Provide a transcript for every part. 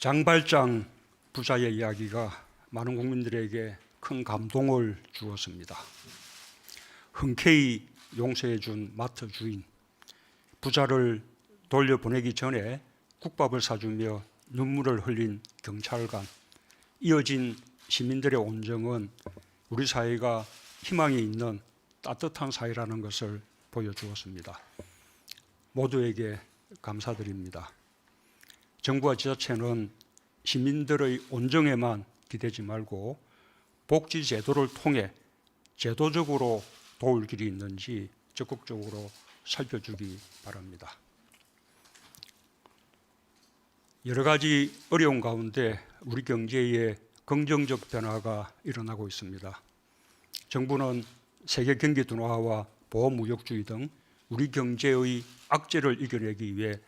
장발장 부자의 이야기가 많은 국민들에게 큰 감동을 주었습니다. 흔쾌히 용서해 준 마트 주인, 부자를 돌려보내기 전에 국밥을 사주며 눈물을 흘린 경찰관, 이어진 시민들의 온정은 우리 사회가 희망이 있는 따뜻한 사회라는 것을 보여주었습니다. 모두에게 감사드립니다. 정부와 지자체는 시민들의 온정에만 기대지 말고 복지 제도를 통해 제도적으로 도울 길이 있는지 적극적으로 살펴주기 바랍니다. 여러 가지 어려운 가운데 우리 경제에 긍정적 변화가 일어나고 있습니다. 정부는 세계 경기 둔화와 보호 무역주의 등 우리 경제의 악재를 이겨내기 위해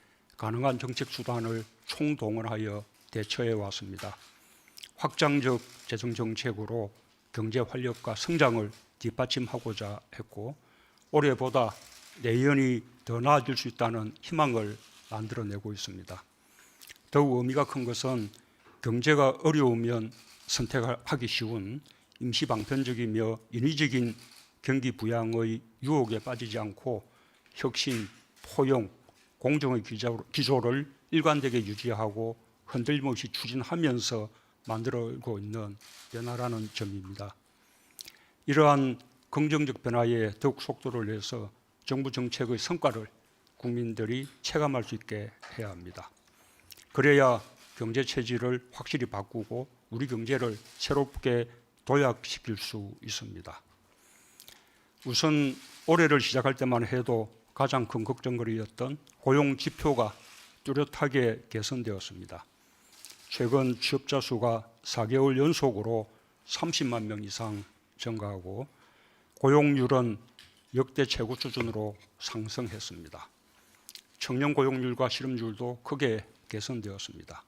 가능한 정책 수단을 총동원하여 대처해 왔습니다. 확장적 재정 정책으로 경제 활력과 성장을 뒷받침하고자 했고 올해보다 내년이 더 나아질 수 있다는 희망을 만들어내고 있습니다. 더욱 의미가 큰 것은 경제가 어려우면 선택하기 쉬운 임시 방편적이며 인위적인 경기 부양의 유혹에 빠지지 않고 혁신, 포용, 공정의 기조- 기조를 일관되게 유지하고 흔들림 없이 추진하면서 만들어고 있는 변화라는 점입니다. 이러한 긍정적 변화에 더욱 속도를 내서 정부 정책의 성과를 국민들이 체감할 수 있게 해야 합니다. 그래야 경제 체질을 확실히 바꾸고 우리 경제를 새롭게 도약시킬 수 있습니다. 우선 올해를 시작할 때만 해도 가장 큰 걱정거리였던 고용 지표가 뚜렷하게 개선되었습니다. 최근 취업자 수가 4개월 연속으로 30만 명 이상 증가하고 고용률은 역대 최고 수준으로 상승했습니다. 청년 고용률과 실업률도 크게 개선되었습니다.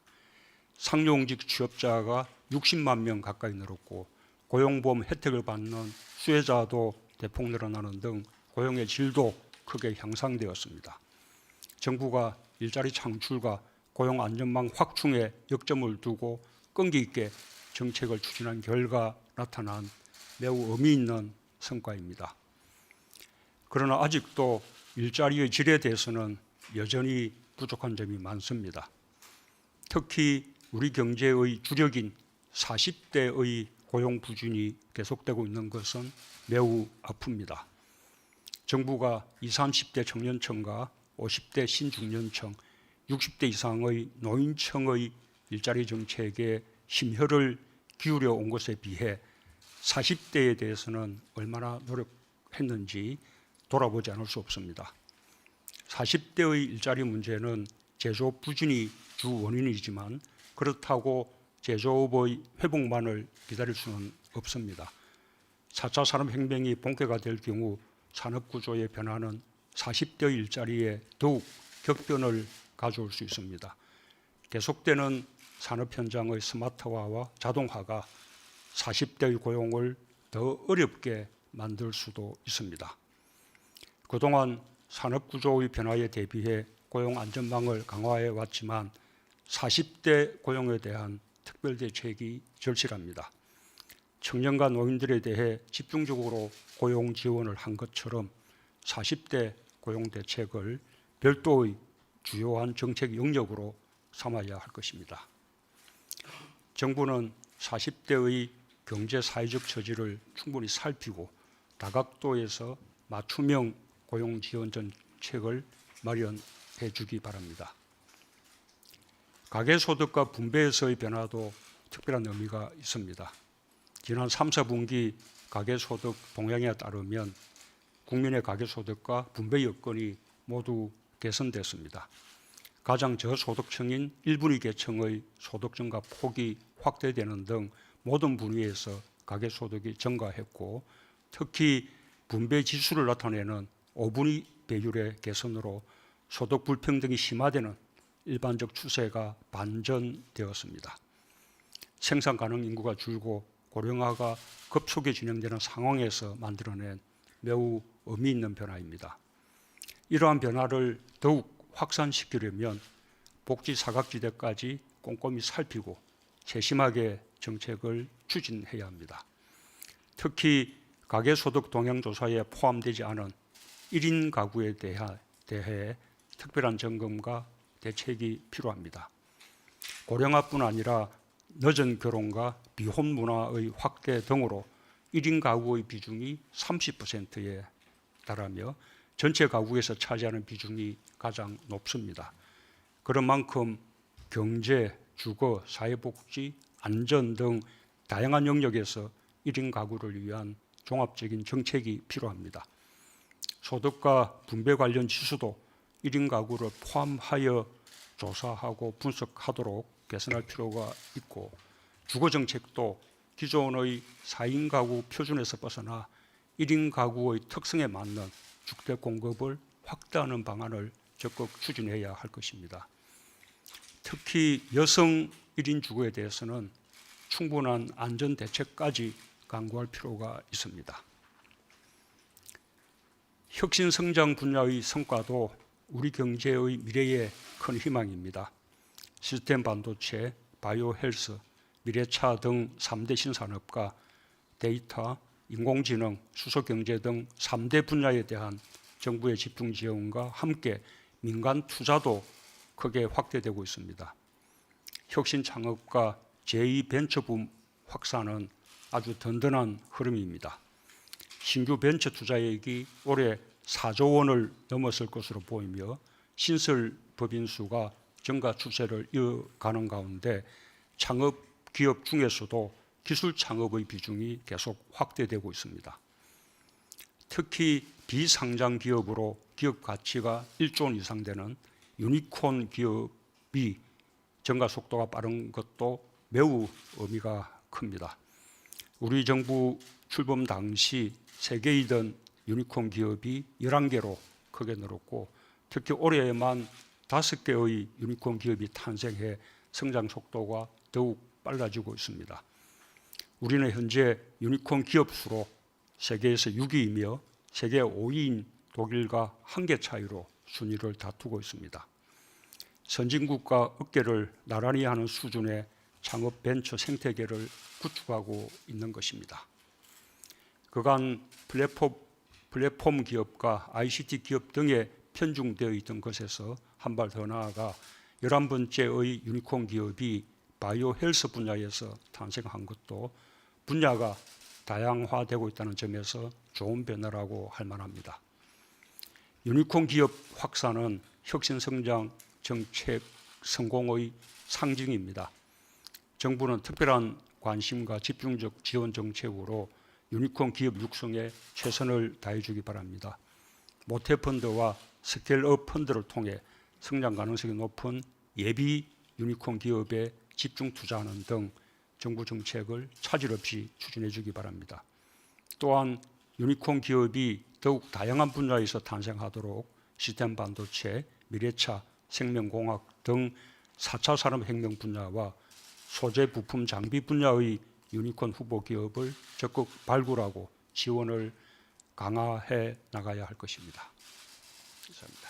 상용직 취업자가 60만 명 가까이 늘었고 고용보험 혜택을 받는 수혜자도 대폭 늘어나는 등 고용의 질도 크게 향상되었습니다. 정부가 일자리 창출과 고용 안전망 확충에 역점을 두고 끈기 있게 정책을 추진한 결과 나타난 매우 의미 있는 성과입니다. 그러나 아직도 일자리의 질에 대해서는 여전히 부족한 점이 많습니다. 특히 우리 경제의 주력인 40대의 고용 부진이 계속되고 있는 것은 매우 아픕니다. 정부가 20, 30대 청년층과 50대 신중년층, 60대 이상의 노인층의 일자리 정책에 심혈을 기울여 온 것에 비해 40대에 대해서는 얼마나 노력했는지 돌아보지 않을 수 없습니다. 40대의 일자리 문제는 제조업 부진이 주 원인이지만 그렇다고 제조업의 회복만을 기다릴 수는 없습니다. 4차 산업혁명이 본격화 될 경우 산업 구조의 변화는 40대 일자리에 더욱 격변을 가져올 수 있습니다. 계속되는 산업 현장의 스마트화와 자동화가 40대의 고용을 더 어렵게 만들 수도 있습니다. 그동안 산업 구조의 변화에 대비해 고용 안전망을 강화해 왔지만 40대 고용에 대한 특별 대책이 절실합니다. 청년과 노인들에 대해 집중적으로 고용 지원을 한 것처럼 40대 고용 대책을 별도의 주요한 정책 영역으로 삼아야 할 것입니다. 정부는 40대의 경제 사회적 처지를 충분히 살피고 다각도에서 맞춤형 고용 지원 정책을 마련해 주기 바랍니다. 가계 소득과 분배에서의 변화도 특별한 의미가 있습니다. 지난 3, 4분기 가계 소득 동향에 따르면 국민의 가계 소득과 분배 여건이 모두 개선됐습니다. 가장 저소득층인 일부리 계층의 소득 증가 폭이 확대되는 등 모든 분야에서 가계 소득이 증가했고 특히 분배 지수를 나타내는 5분위 배율의 개선으로 소득 불평등이 심화되는 일반적 추세가 반전되었습니다. 생산 가능 인구가 줄고 고령화가 급속히 진행되는 상황에서 만들어낸 매우 의미 있는 변화입니다. 이러한 변화를 더욱 확산시키려면 복지 사각지대까지 꼼꼼히 살피고 세심하게 정책을 추진해야 합니다. 특히 가계소득 동향조사에 포함되지 않은 1인 가구에 대해 특별한 점검과 대책이 필요합니다. 고령화뿐 아니라 늦은 결혼과 비혼 문화의 확대 등으로 1인 가구의 비중이 30%에 달하며 전체 가구에서 차지하는 비중이 가장 높습니다. 그런 만큼 경제, 주거, 사회복지, 안전 등 다양한 영역에서 1인 가구를 위한 종합적인 정책이 필요합니다. 소득과 분배 관련 지수도 1인 가구를 포함하여 조사하고 분석하도록 개선할 필요가 있고 주거 정책도 기존의 4인 가구 표준에서 벗어나 1인 가구의 특성에 맞는 주택 공급을 확대하는 방안을 적극 추진해야 할 것입니다. 특히 여성 1인 주거에 대해서는 충분한 안전 대책까지 강구할 필요가 있습니다. 혁신 성장 분야의 성과도 우리 경제의 미래의 큰 희망입니다. 시스템 반도체, 바이오 헬스, 미래차 등 3대 신산업과 데이터, 인공지능, 수소 경제 등 3대 분야에 대한 정부의 집중 지원과 함께 민간 투자도 크게 확대되고 있습니다. 혁신 창업과 제2 벤처붐 확산은 아주 든든한 흐름입니다. 신규 벤처 투자액이 올해 4조 원을 넘었을 것으로 보이며 신설 법인 수가 증가 추세를 이어가는 가운데 창업 기업 중에서도 기술 창업의 비중이 계속 확대되고 있습니다. 특히 비상장 기업으로 기업 가치가 1조 원 이상 되는 유니콘 기업이 증가 속도가 빠른 것도 매우 의미가 큽니다. 우리 정부 출범 당시 세계이던 유니콘 기업이 11개로 크게 늘었고 특히 올해에만 5개의 유니콘 기업이 탄생해 성장 속도가 더욱 빨라지고 있습니다. 우리는 현재 유니콘 기업 수로 세계에서 6위이며 세계 5위인 독일과 한 개 차이로 순위를 다투고 있습니다. 선진국과 어깨를 나란히 하는 수준의 창업 벤처 생태계를 구축하고 있는 것입니다. 그간 플랫폼, 플랫폼 기업과 ICT 기업 등에 편중되어 있던 것에서 한 발 더 나아가 11번째의 유니콘 기업이 바이오 헬스 분야에서 탄생한 것도 분야가 다양화되고 있다는 점에서 좋은 변화라고 할 만합니다. 유니콘 기업 확산은 혁신 성장 정책 성공의 상징입니다. 정부는 특별한 관심과 집중적 지원 정책으로 유니콘 기업 육성에 최선을 다해 주기 바랍니다. 모태 펀드와 스케일업 펀드를 통해 성장 가능성이 높은 예비 유니콘 기업에 집중 투자하는 등 정부 정책을 차질 없이 추진해 주기 바랍니다. 또한 유니콘 기업이 더욱 다양한 분야에서 탄생하도록 시스템 반도체, 미래차, 생명공학 등 4차 산업혁명 분야와 소재 부품 장비 분야의 유니콘 후보 기업을 적극 발굴하고 지원을 강화해 나가야 할 것입니다. 감사합니다.